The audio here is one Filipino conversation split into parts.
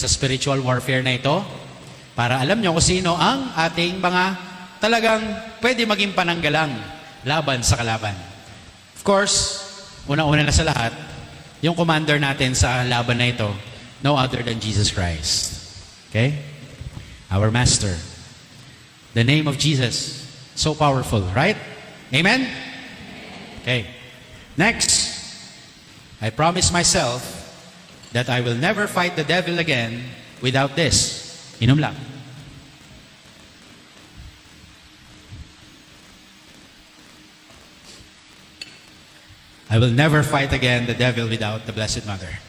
sa spiritual warfare na ito para alam nyo kung sino ang ating mga talagang pwede maging pananggalang laban sa kalaban. Of course, unang-una na sa lahat, yung commander natin sa laban na ito, no other than Jesus Christ. Okay? Our Master. The name of Jesus, so powerful, right? Amen? Okay. Next, I promise myself that I will never fight the devil again without this. Inom lang. I will never fight again the devil without the Blessed Mother.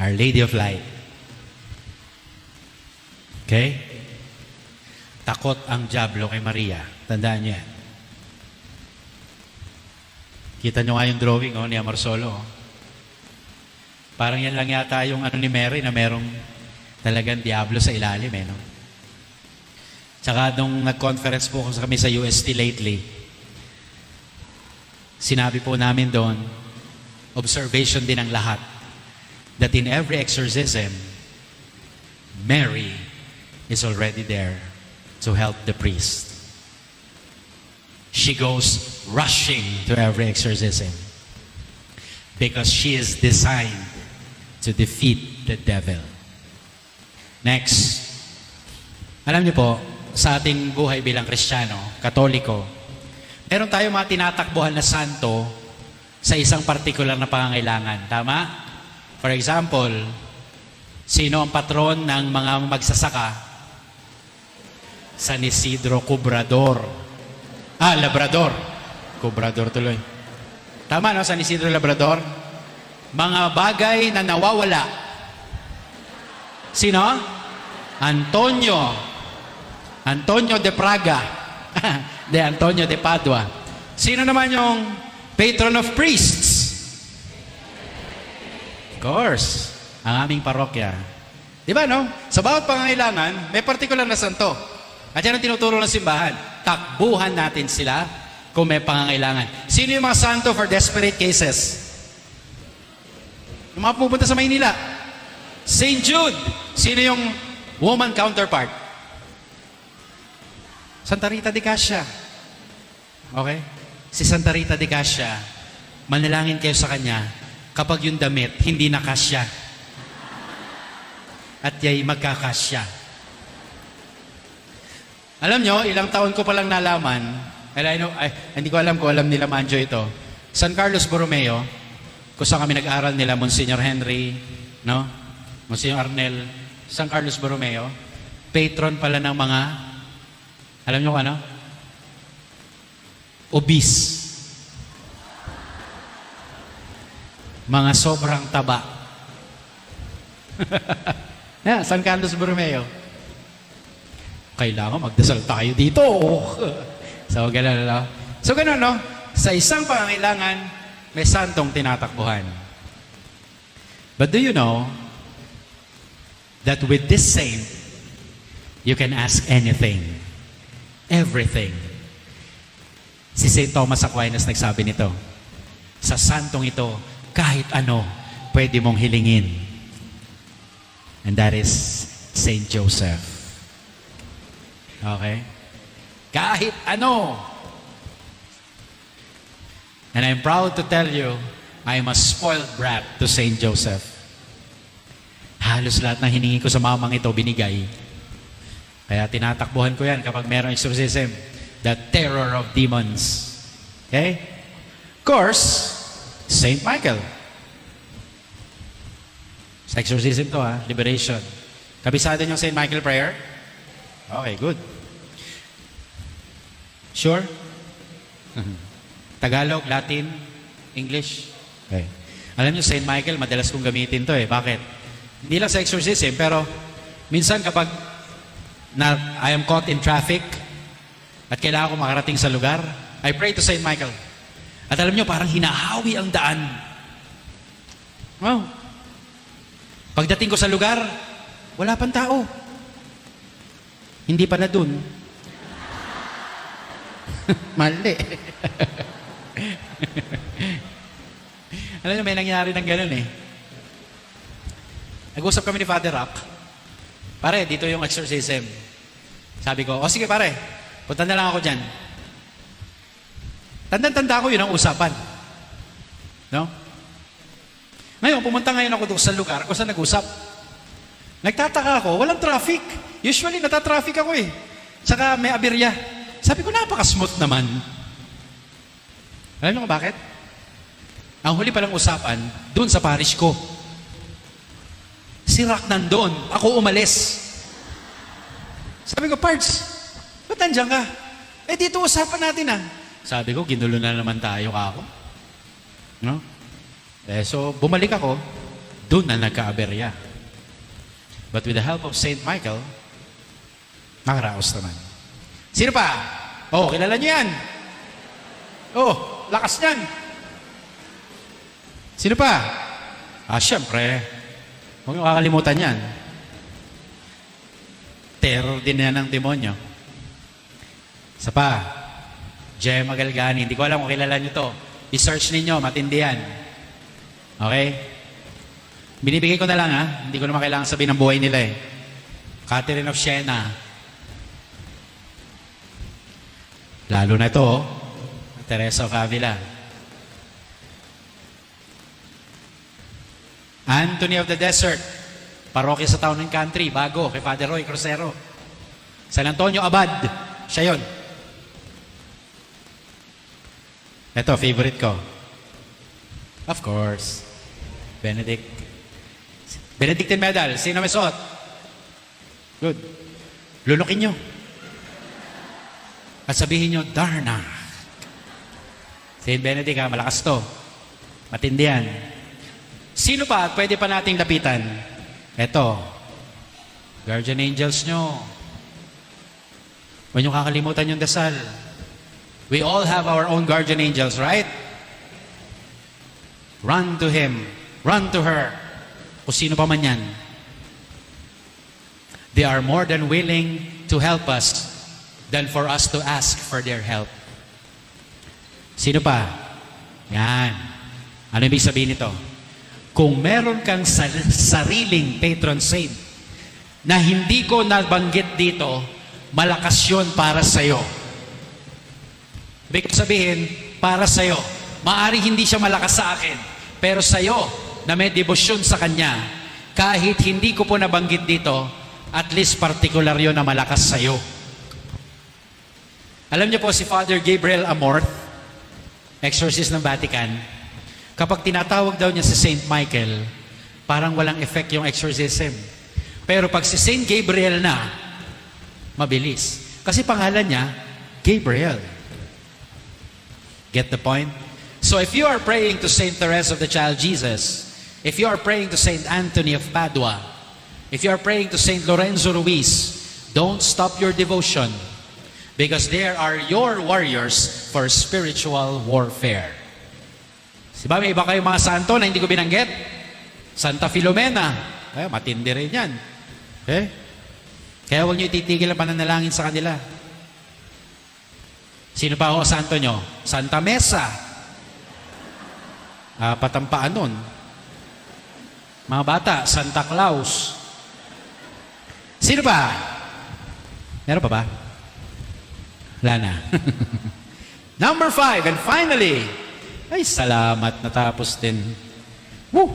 Our Lady of Light. Okay? Takot ang Diablo kay Maria. Tandaan niyo yan. Kita nyo nga yung drawing oh, ni Amarsolo. Oh. Parang yan lang yata yung ano ni Mary na merong talagang Diablo sa ilalim eh. No? Tsaka nung nag-conference po kami sa UST lately, sinabi po namin doon, observation din ng lahat, that in every exorcism, Mary is already there to help the priest. She goes rushing to every exorcism because she is designed to defeat the devil. Next, alam niyo po, sa ating buhay bilang Kristiyano, Katoliko, meron tayo mga tinatakbuhan na santo sa isang partikular na pangangailangan. Tama? For example, sino ang patron ng mga magsasaka? San Isidro Cubrador. Ah, Labrador. Cubrador tuloy. Tama, no? San Isidro Labrador. Mga bagay na nawawala. Sino? Antonio. Antonio de Praga. de Antonio de Padua. Sino naman yung patron of priests? Of course, ang aming parokya. Di ba, no? Sa bawat pangangailangan, may partikular na santo. At yan ang tinuturo ng simbahan. Takbuhan natin sila kung may pangangailangan. Sino yung mga santo for desperate cases? Yung mga pupunta sa Maynila. St. Jude. Sino yung woman counterpart? Santa Rita de Cassia. Okay? Si Santa Rita de Cassia, manalangin kayo sa kanya kapag yung damit hindi na kasya. At yay magkakasya. Alam nyo, ilang taon ko palang nalaman, and I know, ay, hindi ko alam kung alam nila Manjo ito, San Carlos Borromeo, kung saan kami nag-aral nila, Monsignor Henry, no? Monsignor Arnel, San Carlos Borromeo, patron pala ng mga, alam nyo kung ano? Obese. Mga sobrang taba. yeah, San Carlos Borromeo. Kailangan magdasal tayo dito. so, ganun, no? So, ganun, no? Sa isang pangangailangan, may santong tinatakbuhan. But do you know that with this saint, you can ask anything, everything. Si St. Thomas Aquinas nagsabi nito, sa santong ito, kahit ano, pwede mong hilingin. And that is St. Joseph. Okay? Kahit ano. And I'm proud to tell you, I'm a spoiled brat to St. Joseph. Halos lahat ng hiningi ko sa mamang ito, binigay. Kaya tinatakbuhan ko yan kapag merong exorcism. The terror of demons. Okay? Of course, St. Michael. Sa exorcism to ha, liberation. Kabisado yung St. Michael prayer? Okay, good. Sure? Tagalog, Latin, English? Okay. Alam niyo, St. Michael, madalas kong gamitin to eh. Bakit? Hindi lang sa exorcism, pero minsan kapag na, I am caught in traffic at kailangan ko makarating sa lugar, I pray to St. Michael. At alam niyo, parang hinahawi ang daan. Wow. Pagdating ko sa lugar, wala pang tao. Hindi pa na dun. Mali. Alam niyo, may nangyari ng ganun eh. Nag-usap kami ni Father Rock. Pare, dito yung exorcism. Sabi ko, o sige pare, punta na lang ako dyan. Tandang-tanda ko yun ang usapan. No? Ngayon, pumunta ngayon ako doon sa lugar kung saan nag-usap. Nagtataka ako, walang traffic. Usually, natatraffic ako eh. Tsaka may aberya. Sabi ko, napaka-smooth naman. Alam niyo kung bakit? Ang huli palang usapan, doon sa parish ko. Si Rock nandun. Ako umalis. Sabi ko, Pards, ba't nandiyan ka? Eh, dito usapan natin ah. Sabi ko, ginulo na naman tayo kako. No? Eh, so, bumalik ako, doon na nagka-aberya. But with the help of Saint Michael, nakaraos naman. Sino pa? Oh, kilala niyo yan. Oh, lakas niyan. Sino pa? Ah, syempre. Huwag niyo kakalimutan yan. Terror din yan ng demonyo. Isa pa, Jay Magalgani. Hindi ko alam kung kilala niyo to. I-search ninyo, matindi yan. Okay? Binibigay ko na lang ha. Hindi ko naman kailangan sabihin ng buhay nila eh. Catherine of Siena. Lalo na ito, oh. Teresa of Avila. Anthony of the Desert. Parokya sa Town and Country. Bago, kay Father Roy Crucero. San Antonio Abad. Siya yun. Ito, favorite ko. Of course. Benedict. Benedictine medal. Sino may suot? Good. Lulukin nyo. At sabihin nyo, Darna. Saint Benedict ha, malakas to. Matindi yan. Sino pa at pwede pa nating lapitan? Eto. Guardian angels nyo. Huwag nyo kakalimutan yung dasal. We all have our own guardian angels, right? Run to him. Run to her. Kung sino pa man yan. They are more than willing to help us than for us to ask for their help. Sino pa? Yan. Ano ibig sabihin nito? Kung meron kang sar- sariling patron saint na hindi ko nabanggit dito, malakas yun para sa'yo. Ibig sabihin, para sa'yo. Maari hindi siya malakas sa akin, pero sa'yo, na may debosyon sa Kanya, kahit hindi ko po nabanggit dito, at least particular yun na malakas sa'yo. Alam niyo po si Father Gabriel Amorth, exorcist ng Vatican, kapag tinatawag daw niya si Saint Michael, parang walang effect yung exorcism. Pero pag si Saint Gabriel na, mabilis. Kasi pangalan niya, Gabriel. Get the point? So if you are praying to Saint Therese of the Child Jesus, if you are praying to Saint Anthony of Padua, if you are praying to Saint Lorenzo Ruiz, don't stop your devotion because there are your warriors for spiritual warfare. Si ba may iba kayong mga santo na hindi ko binanggit? Santa Filomena. Eh, matindi rin yan. Okay? Kaya huwag niyo ititigil ang pananalangin sa kanila. Sino pa ho santo nyo? Santa Mesa. Ah, patampaan nun. Mga bata, Santa Claus. Sino pa? Meron pa ba? Wala na. Number five, and finally, ay salamat natapos din. Woo!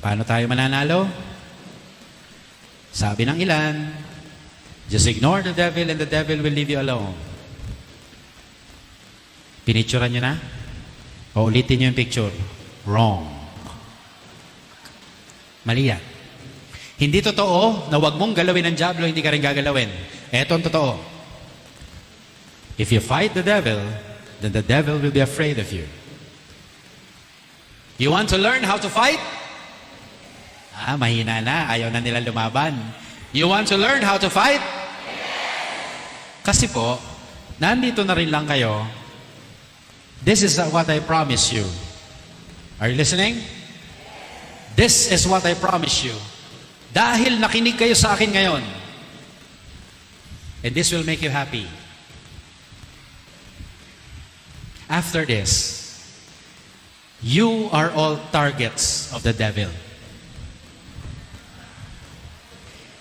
Paano tayo mananalo? Sabi ng ilan, just ignore the devil and the devil will leave you alone. Pinicturean nyo na? O ulitin nyo yung picture. Wrong. Mali yan. Hindi totoo na wag mong galawin ang Diablo, hindi ka rin gagalawin. Eto ang totoo. If you fight the devil, then the devil will be afraid of you. You want to learn how to fight? Ah, mahina na. Ayaw na nila lumaban. You want to learn how to fight? Kasi po, nandito na rin lang kayo. This is what I promise you. Are you listening? This is what I promise you. Dahil nakinig kayo sa akin ngayon, and this will make you happy. After this, you are all targets of the devil.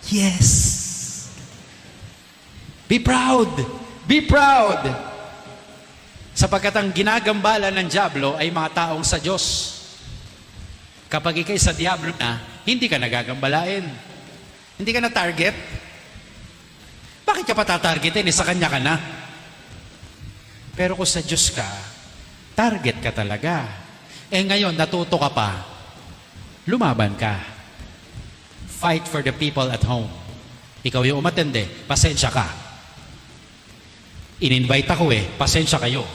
Yes. Be proud. Be proud. Sapagkat ang ginagambala ng Diablo ay mga taong sa Diyos. Kapag ikay sa Diablo na, hindi ka nagagambalain. Hindi ka na target. Bakit ka pa tatargetin? Eh, sa kanya ka na. Pero kung sa Diyos ka, target ka talaga. Eh ngayon, natuto ka pa, lumaban ka. Fight for the people at home. Ikaw yung umatende, pasensya ka. In-invite ako eh, pasensya kayo.